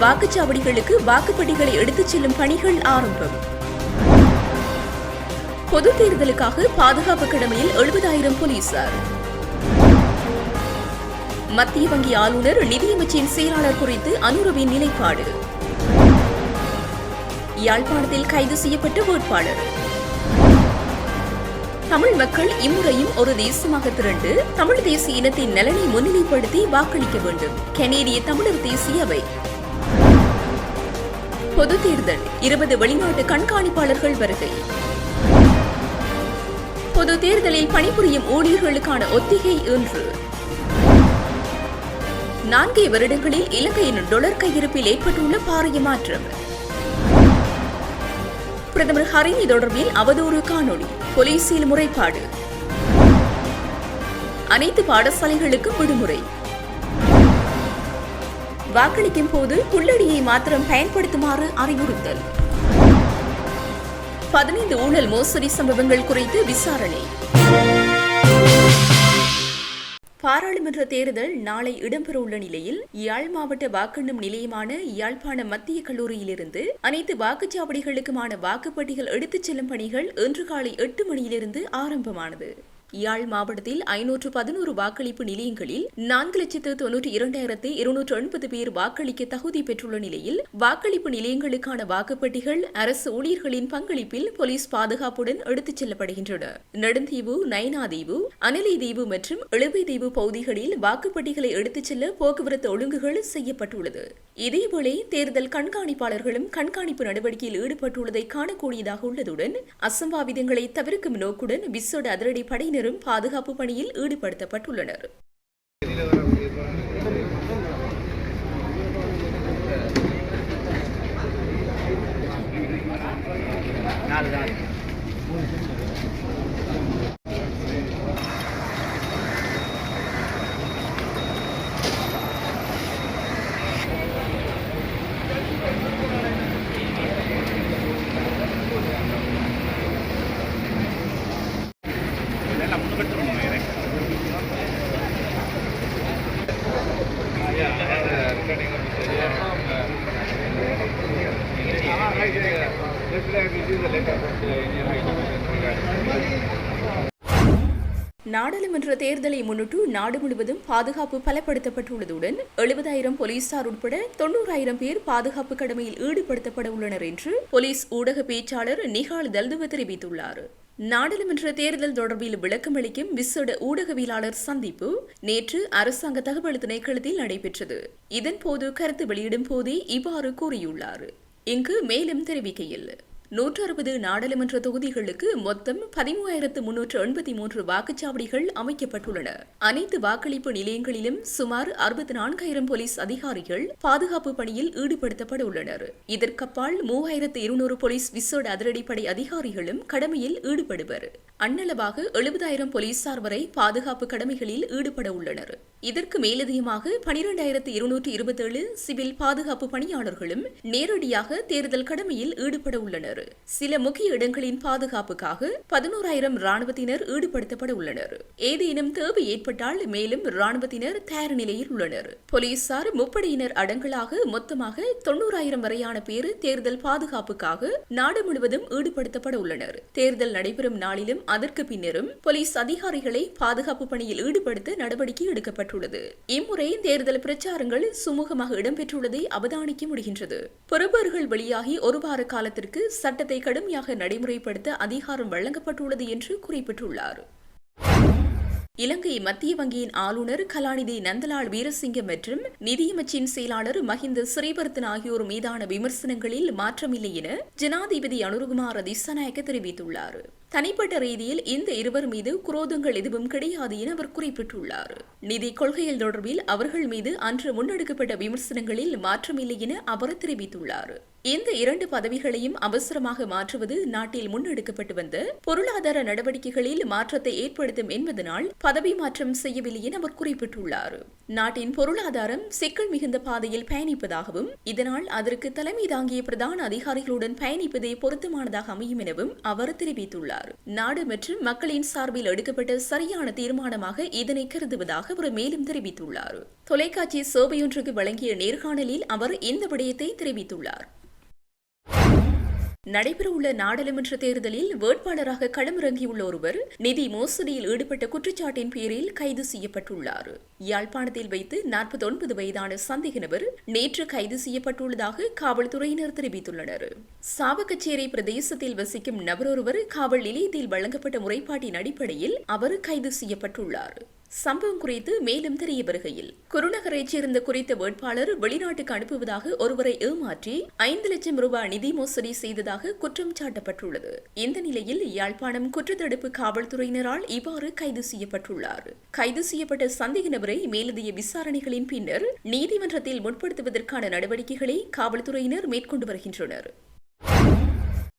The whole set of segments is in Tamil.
வாக்குச்சாவடிகளுக்கு வாக்குப்பெட்டிகளை எடுத்துச் செல்லும் பணிகள் ஆரம்பம். பொது தேர்தலுக்காக பாதுகாப்பு கடமையில் எழுபதாயிரம் போலீசார். மத்திய வங்கி ஆளுநர் நிதியமைச்சின் செயலாளர் குறித்து அனுரவின் நிலைப்பாடு. யாழ்ப்பாணத்தில் கைது செய்யப்பட்ட வேட்பாளர். தமிழ் மக்கள் இம்முறையும் ஒரு தேசமாக திரண்டு தமிழ் தேசிய இனத்தின் நலனை முன்னிலைப்படுத்தி வாக்களிக்க வேண்டும். கனேடிய தமிழர் தேசிய அவை. பொது தேர்தல். இருபது வெளிநாட்டு கண்காணிப்பாளர்கள் வருகை. பொது தேர்தலில் பணிபுரியும் ஊழியர்களுக்கான ஒத்திகை இன்று. நான்கே வருடங்களில் இலங்கையின் டொலர் கையிருப்பில் ஏற்பட்டுள்ள பாரிய மாற்றம். பிரதமர் ஹரிணி தொடர்பில் அவதூறு காணொளி போலீசில் முறைப்பாடு. அனைத்து பாடசாலைகளுக்கும் விடுமுறை. வாக்களிக்கும் போது புல்லடியை மாத்திரம் பயன்படுத்துமாறு அறிவுறுத்தல். பதினைந்து ஊழல் மோசடி சம்பவங்கள் குறித்து விசாரணை. பாராளுமன்ற தேர்தல் நாளை இடம்பெறவுள்ள நிலையில் யாழ் மாவட்ட வாக்கெண்ணும் நிலையமான யாழ்ப்பாண மத்திய கல்லூரியிலிருந்து அனைத்து வாக்குச்சாவடிகளுக்குமான வாக்குப்பட்டிகள் எடுத்துச் செல்லும் பணிகள் இன்று காலை எட்டு மணியிலிருந்து ஆரம்பமானது. யாழ் மாவட்டத்தில் ஐநூற்று பதினோரு வாக்களிப்பு நிலையங்களில் நான்கு லட்சத்து தொன்னூற்றி இரண்டாயிரத்து இருநூற்று எண்பது பேர் வாக்களிக்க தகுதி பெற்றுள்ள நிலையில் வாக்களிப்பு நிலையங்களுக்கான வாக்குப்பட்டிகள் அரசு ஊழியர்களின் பங்களிப்பில் போலீஸ் பாதுகாப்புடன் எடுத்துச் செல்லப்படுகின்றன. நெடுந்தீவு நயனாதீவு அனலை தீவு மற்றும் இழுவை தீவு பகுதிகளில் வாக்குப்பட்டிகளை எடுத்துச் செல்ல போக்குவரத்து ஒழுங்குகள் செய்யப்பட்டுள்ளது. இதேவேளை தேர்தல் கண்காணிப்பாளர்களும் கண்காணிப்பு நடவடிக்கையில் ஈடுபட்டுள்ளதை காணக்கூடியதாக உள்ளதுடன் அசம்பாவிதங்களை தவிர்க்கும் நோக்குடன் விசோட அதிரடி படையினரும் பாதுகாப்பு பணியில் ஈடுபடுத்தப்பட்டுள்ளனர். நாடாளுமன்ற தேர்தலை முன்னிட்டு நாடு முழுவதும் பாதுகாப்பு பலப்படுத்தப்பட்டுள்ளதுடன் எழுபதாயிரம் போலீசார் உட்பட தொன்னூறாயிரம் பேர் பாதுகாப்பு கடமையில் ஈடுபடுத்தப்பட உள்ளனர் என்று போலீஸ் ஊடக பேச்சாளர் நிகால் தல்துவ தெரிவித்துள்ளார். நாடாளுமன்ற தேர்தல் தொடர்பில் விளக்கமளிக்கும் விசேட ஊடகவியலாளர் சந்திப்பு நேற்று அரசாங்க தகவல் திணைக்களத்தில் நடைபெற்றது. இதன்போது கருத்து வெளியிடும் போதே இவ்வாறு கூறியுள்ளார். இங்கு மேலும் தெரிவிக்கையில் நூற்று அறுபது நாடாளுமன்ற தொகுதிகளுக்கு மொத்தம் பதிமூவாயிரத்து முன்னூற்று எண்பத்தி மூன்று வாக்குச்சாவடிகள் அமைக்கப்பட்டுள்ளன. அனைத்து வாக்களிப்பு நிலையங்களிலும் சுமார் அறுபத்தி நான்காயிரம் போலீஸ் அதிகாரிகள் பாதுகாப்பு பணியில் ஈடுபடுத்தப்பட உள்ளனர். இதற்கப்பால் மூவாயிரத்து இருநூறு போலீஸ் விசேட அதிரடிப்படை அதிகாரிகளும் கடமையில் ஈடுபடுவர். அன்னளவாக எழுபதாயிரம் போலீசார் வரை பாதுகாப்பு கடமைகளில் ஈடுபட உள்ளனர். இதற்கு மேலதிகமாக பனிரெண்டாயிரத்து இருநூற்று இருபத்தேழு சிவில் பாதுகாப்பு பணியாளர்களும் நேரடியாக தேர்தல் கடமையில் ஈடுபட உள்ளனர். உள்ளனர் சில முக்கிய இடங்களின் பாதுகாப்புக்காக பதினோராயிரம் ராணுவத்தினர் ஈடுபடுத்தப்பட உள்ளனர் ஏதேனும் தேவை ஏற்பட்டால் மேலும் ராணுவத்தினர் தயார் நிலையில் உள்ளனர். போலீசார் முப்படையினர் அடங்கலாக மொத்தமாக தொன்னூறாயிரம் வரையான பேர் தேர்தல் பாதுகாப்புக்காக நாடு முழுவதும் ஈடுபடுத்தப்பட உள்ளனர் தேர்தல் நடைபெறும் நாளிலும் அதற்கு பின்னரும் போலீஸ் அதிகாரிகளை பாதுகாப்பு பணியில் ஈடுபடுத்த நடவடிக்கை எடுக்கப்பட்டுள்ளது. இம்முறை தேர்தல் பிரச்சாரங்கள் சுமூகமாக இடம்பெற்றுள்ளதை அவதானிக்க முடிகின்றது. பெறுபர்கள் வெளியாகி ஒரு வார காலத்திற்கு சட்டத்தை கடுமையாக நடைமுறைப்படுத்த அதிகாரம் வழங்கப்பட்டுள்ளது என்று குறிப்பிட்டுள்ளார். இலங்கை மத்திய வங்கியின் ஆளுநர் கலாநிதி நந்தலால் வீரசிங்கம் மற்றும் நிதியமைச்சின் செயலாளர் மஹிந்த ஸ்ரீவர்த்தன் ஆகியோர் மீதான விமர்சனங்களில் மாற்றமில்லை என ஜனாதிபதி அனுருகுமார் திசாநாயக்க தெரிவித்துள்ளார். தனிப்பட்ட ரீதியில் இந்த இருவர் மீது குரோதங்கள் எதுவும் கிடையாது என அவர் குறிப்பிட்டுள்ளார். நிதி கொள்கைகள் தொடர்பில் அவர்கள் மீது அன்று முன்னெடுக்கப்பட்ட விமர்சனங்களில் மாற்றமில்லை என அவர் தெரிவித்துள்ளார். இந்த இரண்டு பதவிகளையும் அவசரமாக மாற்றுவது நாட்டில் முன்னெடுக்கப்பட்டு வந்த பொருளாதார நடவடிக்கைகளில் மாற்றத்தை ஏற்படுத்தும் என்பதனால் பதவி மாற்றம் செய்யவில்லை என அவர் குறிப்பிட்டுள்ளார். நாட்டின் பொருளாதாரம் சிக்கல் மிகுந்த பாதையில் பயணிப்பதாகவும் இதனால் அதற்கு தலைமை தாங்கிய பிரதான அதிகாரிகளுடன் பயணிப்பதே பொருத்தமானதாக அமையும் எனவும் அவர் தெரிவித்துள்ளார். நாடு மற்றும் மக்களின் சார்பில் எடுக்கப்பட்ட சரியான தீர்மானமாக இதனை கருதுவதாக அவர் மேலும் தெரிவித்துள்ளார். தொலைக்காட்சி சேவையொன்றுக்கு வழங்கிய நேர்காணலில் அவர் இந்த விடயத்தை தெரிவித்துள்ளார். நடைபெறவுள்ள நாடாளுமன்ற தேர்தலில் வேட்பாளராக களமிறங்கியுள்ள ஒருவர் நிதி மோசடியில் ஈடுபட்ட குற்றச்சாட்டின் பேரில் கைது செய்யப்பட்டுள்ளார். யாழ்ப்பாணத்தில் வைத்து நாற்பத்தி ஒன்பது வயதான சந்தேக நபர் நேற்று கைது செய்யப்பட்டுள்ளதாக காவல்துறையினர் தெரிவித்துள்ளனர். சாவகச்சேரி பிரதேசத்தில் வசிக்கும் நபரொருவர் காவல் நிலையத்தில் வழங்கப்பட்ட முறைப்பாட்டின் அடிப்படையில் அவர் கைது செய்யப்பட்டுள்ளார். சம்பவம் குறித்து மேலும் தெரிய வருகையில் குருநகரைச் சேர்ந்த குறித்த வேட்பாளர் வெளிநாட்டுக்கு அனுப்புவதாக ஒருவரை ஏமாற்றி ஐந்து லட்சம் ரூபாய் நிதி மோசடி செய்ததாக குற்றம் சாட்டப்பட்டுள்ளது. இந்த நிலையில் யாழ்ப்பாணம் குற்றத்தடுப்பு காவல்துறையினரால் இவ்வாறு கைது செய்யப்பட்டுள்ளார். கைது செய்யப்பட்ட சந்தேக நபர் மேலதிக விசாரணைகளின் பின்னர் நீதிமன்றத்தில் முற்படுத்துவதற்கான நடவடிக்கைகளை காவல்துறையினர் மேற்கொண்டு வருகின்றனர்.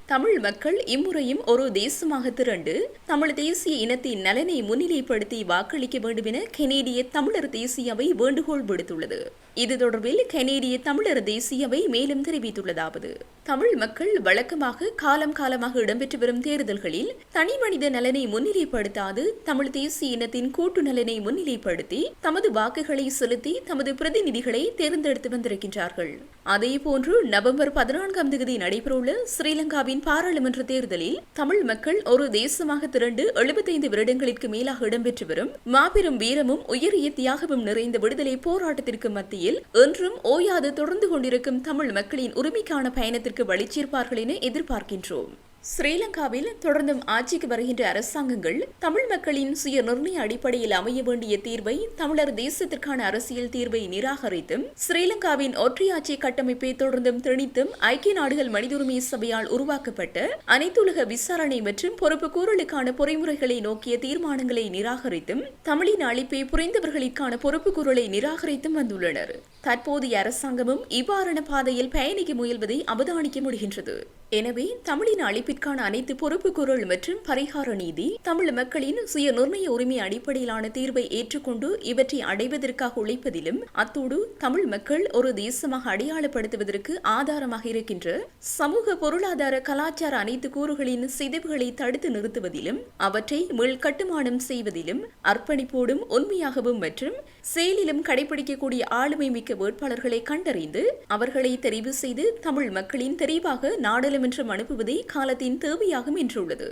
தமிழ் மக்கள் இம்முறையும் ஒரு தேசமாக திரண்டு தமிழ் தேசிய இனத்தின் நலனை முன்னிலைப்படுத்தி வாக்களிக்க வேண்டும் என கெனேடிய தமிழர் தேசிய அவை வேண்டுகோள் விடுத்துள்ளது. இது தொடர்பில் கனேடிய தமிழர் தேசியவை மேலும் தெரிவித்துள்ளதாவது. தமிழ் மக்கள் வழக்கமாக காலம் காலமாக இடம்பெற்று வரும் தேர்தல்களில் தனி மனித நலனை முன்னிலைப்படுத்தாது தமிழ் தேசிய இனத்தின் கூட்டு நலனை முன்னிலைப்படுத்தி தமது வாக்குகளை செலுத்தி தமது பிரதிநிதிகளை தேர்ந்தெடுத்து வந்திருக்கின்றார்கள். அதேபோன்று நவம்பர் பதினான்காம் தேதி நடைபெறவுள்ள ஸ்ரீலங்காவின் பாராளுமன்ற தேர்தலில் தமிழ் மக்கள் ஒரு தேசமாக திரண்டு எழுபத்தைந்து வருடங்களுக்கு மேலாக இடம்பெற்று வரும் மாபெரும் வீரமும் உயரிய தியாகமும் நிறைந்த விடுதலை போராட்டத்திற்கு மத்தியில் என்றும் ஓயாது தொடர்ந்து கொண்டிருக்கும் தமிழ் மக்களின் உரிமைக்கான பயணத்திற்கு வழிச்சேர்ப்பார்கள் என எதிர்பார்க்கின்றோம். ஸ்ரீலங்காவில் தொடர்ந்தும் ஆட்சிக்கு வருகின்ற அரசாங்கங்கள் தமிழ் மக்களின் சுய நிர்ணய அடிப்படையில் அமைய வேண்டிய தீர்வை தமிழர் தேசத்திற்கான அரசியல் தீர்வை நிராகரித்தும் ஸ்ரீலங்காவின் ஒற்றையாட்சி கட்டமைப்பை தொடர்ந்தும் திணித்தும் ஐக்கிய நாடுகள் மனித உரிமை சபையால் உருவாக்கப்பட்ட அனைத்துலக விசாரணை மற்றும் பொறுப்பு கூறலுக்கான பொறிமுறைகளை நோக்கிய தீர்மானங்களை நிராகரித்தும் தமிழின் அழிப்பை புரிந்தவர்களுக்கான பொறுப்பு கூறலை நிராகரித்தும் வந்துள்ளனர். தற்போதைய அரசாங்கமும் இவ்வாறான பாதையில் பயணிக்க முயல்வதை அவதானிக்க முடிகின்றது. எனவே தமிழின் அழிப்பிற்கான அனைத்து பொறுப்பு குரல் மற்றும் பரிகார நீதி தமிழ் மக்களின் சுய நிர்ணய உரிமை அடிப்படையிலான தீர்வை ஏற்றுக்கொண்டு இவற்றை அடைவதற்காக உழைப்பதிலும் அத்தோடு தமிழ் மக்கள் ஒரு தேசமாக அடையாளப்படுத்துவதற்கு ஆதாரமாக இருக்கின்ற சமூக பொருளாதார கலாச்சார அனைத்து கூறுகளின் சிதைவுகளை தடுத்து நிறுத்துவதிலும் அவற்றை மீள் கட்டுமானம் செய்வதிலும் அர்ப்பணிப்போடும் உண்மையாகவும் மற்றும் செயலிலும் கடைபிடிக்கக்கூடிய ஆளுமை மிக்க வேட்பாளர்களை கண்டறிந்து அவர்களை தெரிவு செய்து தமிழ் மக்களின் தெரிவாக நாடாளுமன்றம் அனுப்புவதே காலத்தின் தேவையாகும் என்றுள்ளது.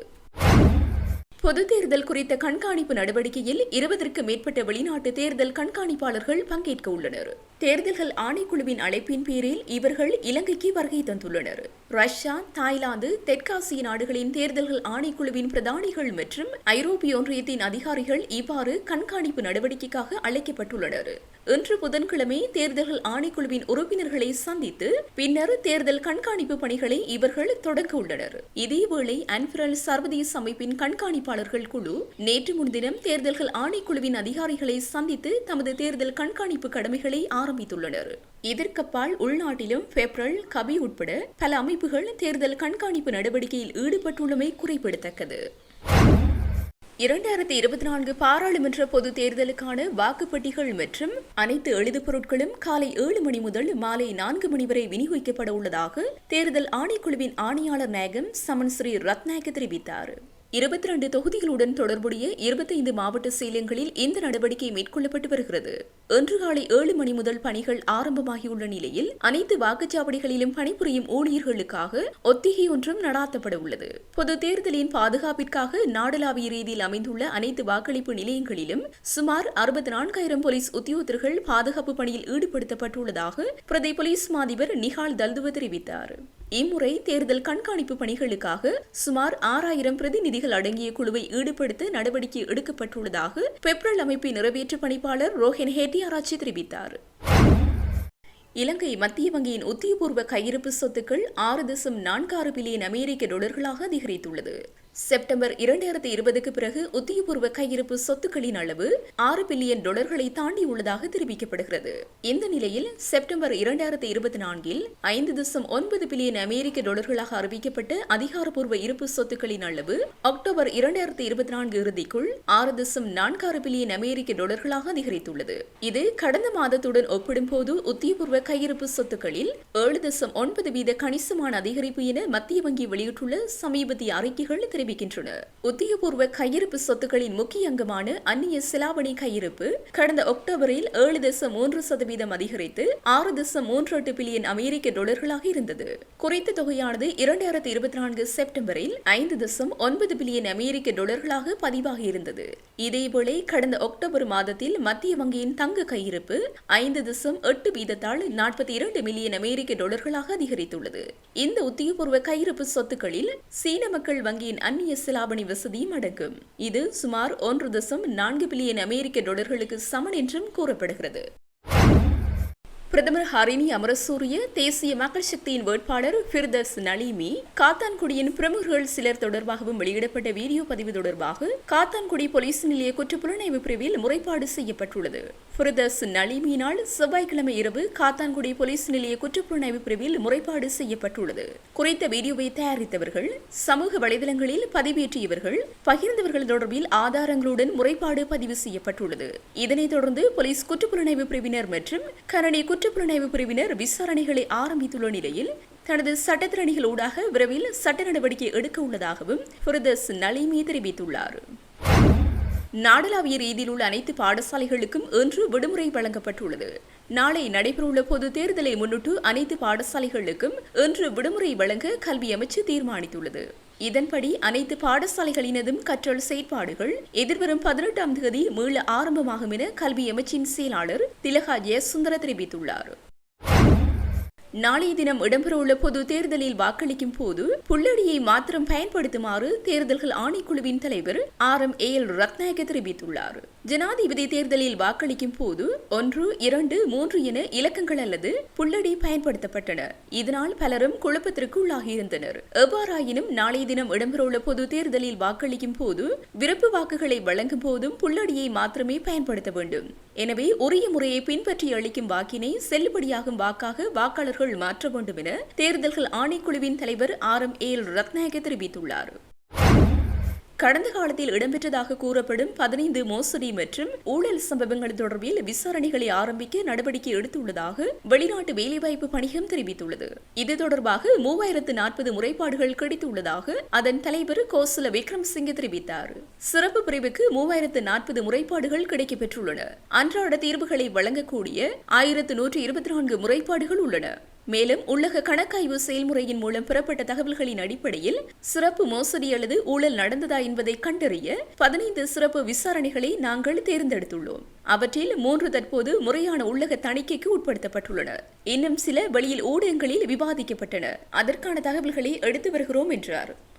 பொது தேர்தல் குறித்த கண்காணிப்பு நடவடிக்கையில் இருபதற்கு மேற்பட்ட வெளிநாட்டு தேர்தல் கண்காணிப்பாளர்கள் பங்கேற்க உள்ளனர். தேர்தல்கள் ஆணைக்குழுவின் அழைப்பின் பேரில் இவர்கள் இலங்கைக்கு வருகை தந்துள்ளனர். ரஷ்யா தாய்லாந்து தெற்காசிய நாடுகளின் தேர்தல்கள் ஆணைக்குழுவின் பிரதானிகள் மற்றும் ஐரோப்பிய ஒன்றியத்தின் அதிகாரிகள் இவ்வாறு கண்காணிப்பு நடவடிக்கைக்காக அழைக்கப்பட்டுள்ளனர். இன்று புதன்கிழமை தேர்தல்கள் ஆணைக்குழுவின் உறுப்பினர்களை சந்தித்து பின்னர் தேர்தல் கண்காணிப்பு பணிகளை இவர்கள் தொடங்க உள்ளனர். இதேவேளை அன்பிரல் சர்வதேச அமைப்பின் கண்காணிப்பாளர்கள் குழு நேற்று முன்தினம் தேர்தல்கள் ஆணைக்குழுவின் அதிகாரிகளை சந்தித்து தமது தேர்தல் கண்காணிப்பு கடமைகளை ஆரம்பித்துள்ளனர். இதற்கப்பால் உள்நாட்டிலும் பெப்ரல் கபி உட்பட பல அமைப்புகள் தேர்தல் கண்காணிப்பு நடவடிக்கையில் ஈடுபட்டுள்ளமை குறிப்பிடத்தக்கது. இரண்டாயிரத்தி இருபத்தி நான்கு பாராளுமன்ற பொது தேர்தலுக்கான வாக்குப்பட்டிகள் மற்றும் அனைத்து எழுது பொருட்களும் காலை ஏழு மணி முதல் மாலை நான்கு மணி வரை விநியோகிக்கப்பட உள்ளதாக தேர்தல் ஆணைக்குழுவின் ஆணையாளர் நாயகம் சமன் ஸ்ரீ ரத்நாயக்க தெரிவித்தார். இருபத்தி ரெண்டு தொகுதிகளுடன் தொடர்புடைய இருபத்தைந்து மாவட்ட சேலங்களில் இந்த நடவடிக்கை மேற்கொள்ளப்பட்டு வருகிறது. இன்று காலை ஏழு மணி முதல் பணிகள் ஆரம்பமாகியுள்ள நிலையில் அனைத்து வாக்குச்சாவடிகளிலும் பணிபுரியும் ஊழியர்களுக்காக ஒத்திகை ஒன்றும் நடாத்தப்பட உள்ளது. பொது தேர்தலின் பாதுகாப்பிற்காக நாடளாவிய ரீதியில் அமைந்துள்ள அனைத்து வாக்களிப்பு நிலையங்களிலும் சுமார் அறுபத்தி நான்காயிரம் போலீஸ் உத்தியோகத்தர்கள் பாதுகாப்பு பணியில் ஈடுபடுத்தப்பட்டுள்ளதாக பிரதி போலீஸ் மாதிபர் நிகால் தல்துவ தெரிவித்தார். இம்முறை தேர்தல் கண்காணிப்பு பணிகளுக்காக சுமார் ஆறாயிரம் பிரதிநிதிகள் அடங்கிய குழுவை ஈடுபடுத்த நடவடிக்கை எடுக்கப்பட்டுள்ளதாக பெப்ரல் அமைப்பின் நிறைவேற்று பணிப்பாளர் ரோஹன் ஹெட்டியாராச்சி தெரிவித்தார். இலங்கை மத்திய வங்கியின் உத்தியபூர்வ கையிருப்பு சொத்துக்கள் ஆறு தசம் நான்காறு பில்லியன் அமெரிக்க டாலர்களாக அதிகரித்துள்ளது. செப்டம்பர் இரண்டாயிரத்தி இருபதுக்கு பிறகு உத்தியபூர்வ கையிருப்பு சொத்துக்களின் அளவு ஆறு பில்லியன் டாலர்களை தாண்டியுள்ளதாக தெரிவிக்கப்படுகிறது. இந்த நிலையில் செப்டம்பர் இரண்டாயிரத்தி இருபத்தி நான்கில் ஐந்து தசம் ஒன்பது பில்லியன் அமெரிக்க டாலர்களாக அறிவிக்கப்பட்ட அதிகாரப்பூர்வ இருப்பு சொத்துக்களின் அளவு அக்டோபர் இரண்டாயிரத்தி இருபத்தி நான்கு இறுதிக்குள் ஆறு தசம் நான்காறு பில்லியன் அமெரிக்க டாலர்களாக அதிகரித்துள்ளது. இது கடந்த மாதத்துடன் ஒப்பிடும்போது உத்தியபூர்வ கையிருப்பு சொத்துக்களில் ஏழு தசம் ஒன்பது வீத கணிசமான அதிகரிப்பு என மத்திய வங்கி வெளியிட்டுள்ள சமீபத்திய அறிக்கைகள் தெரிவிக்கின்றன. உத்தியபூர்வ கையிருப்பு சொத்துக்களின் முக்கிய அங்கமான அந்நிய செலாவணி கையிருப்பு கடந்த அக்டோபரில் ஏழு தசம் மூன்று சதவீதம் அதிகரித்து ஆறு தசம் மூன்று எட்டு பில்லியன் அமெரிக்க டாலர்களாக இருந்தது. குறைத்த தொகையானது இரண்டாயிரத்தி இருபத்தி நான்கு செப்டம்பரில் ஐந்து தசம் ஒன்பது பில்லியன் அமெரிக்க டாலர்களாக பதிவாகி இருந்தது. இதேவேளை கடந்த அக்டோபர் மாதத்தில் மத்திய வங்கியின் தங்க கையிருப்பு ஐந்து தசம் எட்டு வீதத்தால் நாற்பத்தி இரண்டு மில்லியன் அமெரிக்க டாலர்களாக அதிகரித்துள்ளது. இந்த உத்தியபூர்வ கையிருப்பு சொத்துக்களில் சீன மக்கள் வங்கியின் அந்நிய செலாவணி வசதியும் அடங்கும் இது சுமார் ஒன்று தசம் நான்கு பில்லியன் அமெரிக்க டாலர்களுக்கு சமன் என்றும் கூறப்படுகிறது. பிரதமர் ஹரிணி அமரசூரிய தேசிய மக்கள் சக்தியின் வேட்பாளர் ஃபிர்தஸ் நலீமி காத்தான்குடியின் பிரமுகர்கள் சிலர் தொடர்பாகவும் வெளியிடப்பட்ட வீடியோ பதிவு தொடர்பாக காத்தான்குடி போலீஸ் நிலைய குற்றப்புலனாய்வு பிரிவில் முறைப்பாடு செய்யப்பட்டுள்ளது. புரதஸ் நளிமீனால் செவ்வாய்க்கிழமை இரவு காத்தான்குடி போலீஸ் நிலைய குற்றப்புலனாய்வு பிரிவில் முறைப்பாடு செய்யப்பட்டுள்ளது. குறித்த வீடியோவை தயாரித்தவர்கள் சமூக வலைதளங்களில் பதிவேற்றியவர்கள் பகிர்ந்தவர்கள் தொடர்பில் ஆதாரங்களுடன் முறைப்பாடு பதிவு செய்யப்பட்டுள்ளது. இதனைத் தொடர்ந்து போலீஸ் குற்றப்புலனாய்வு பிரிவினர் மற்றும் கரணி குற்றப்புலனாய்வு பிரிவினர் விசாரணைகளை ஆரம்பித்துள்ள நிலையில் தனது சட்டத்திறனிகள் ஊடாக விரைவில் சட்ட நடவடிக்கை எடுக்க உள்ளதாகவும் புரதஸ் நலிமி தெரிவித்துள்ளார். நாடளாவிய ரீதியில் உள்ள அனைத்து பாடசாலைகளுக்கும் இன்று விடுமுறை வழங்கப்பட்டுள்ளது. நாளை நடைபெறவுள்ள பொது தேர்தலை முன்னிட்டு அனைத்து பாடசாலைகளுக்கும் இன்று விடுமுறை வழங்க கல்வி அமைச்சு தீர்மானித்துள்ளது. இதன்படி அனைத்து பாடசாலைகளினதும் கற்றல் செயற்பாடுகள் எதிர்வரும் பதினெட்டாம் தேதி மீள ஆரம்பமாகும் என கல்வி அமைச்சின் செயலாளர் திலகா ஜெயசுந்தர தெரிவித்துள்ளார். நாளைய தினம் இடம்பெறவுள்ள பொது தேர்தலில் வாக்களிக்கும் போது புள்ளடியை மாத்திரம் பயன்படுத்துமாறு தேர்தல்கள் ஆணைக்குழுவின் தலைவர் R M A L Ratnayake தெரிவித்துள்ளார். ஜனாதிபதி தேர்தலில் வாக்களிக்கும் போது ஒன்று இரண்டு மூன்று என இலக்கங்கள் அல்லது புள்ளடி பயன்படுத்தப்பட்டன. இதனால் பலரும் குழப்பத்திற்கு உள்ளாகியிருந்தனர் எவ்வாறாயினும் நாளைய தினம் இடம்பெறவுள்ள பொது தேர்தலில் வாக்களிக்கும் போது விருப்பு வாக்குகளை வழங்கும் போதும் புள்ளடியை மாத்திரமே பயன்படுத்த வேண்டும். எனவே உரிய முறையை பின்பற்றி அளிக்கும் வாக்கினை செல்லுபடியாகும் வாக்காக வாக்காளர்கள் மாற்ற வேண்டும் என தேர்தல்கள் ஆணைக்குழுவின் தலைவர் R M A L Ratnayake தெரிவித்துள்ளார். கடந்த காலத்தில் இடம்பெற்றதாக கூறப்படும் பதினைந்து மோசடி மற்றும் ஊழல் சம்பவங்கள் தொடர்பில் விசாரணைகளை ஆரம்பிக்க நடவடிக்கை எடுத்துள்ளதாக வெளிநாட்டு வேலைவாய்ப்பு பணிகம் தெரிவித்துள்ளது. இது தொடர்பாக மூவாயிரத்து நாற்பது முறைப்பாடுகள் கிடைத்துள்ளதாக அதன் தலைவர் கோசல விக்ரம் சிங் தெரிவித்தார். சிறப்பு பிரிவுக்கு மூவாயிரத்து நாற்பது முறைப்பாடுகள் கிடைக்கப்பெற்றுள்ளன. அன்றாட தீர்வுகளை வழங்கக்கூடிய ஆயிரத்து நூற்றி இருபத்தி நான்கு முறைப்பாடுகள் உள்ளன. மேலும் உள்ளக கணக்காய்வு செயல்முறையின் மூலம் பெறப்பட்ட தகவல்களின் அடிப்படையில் சிறப்பு மோசடி அல்லது ஊழல் நடந்ததா என்பதை கண்டறிய பதினைந்து சிறப்பு விசாரணைகளை நாங்கள் தேர்ந்தெடுத்துள்ளோம். அவற்றில் மூன்று தற்போது முறையான உள்ளக தணிக்கைக்கு உட்படுத்தப்பட்டுள்ளன. இன்னும் சில வெளியில் ஊடகங்களில் விவாதிக்கப்பட்டன. அதற்கான தகவல்களை எடுத்து வருகிறோம் என்றார்.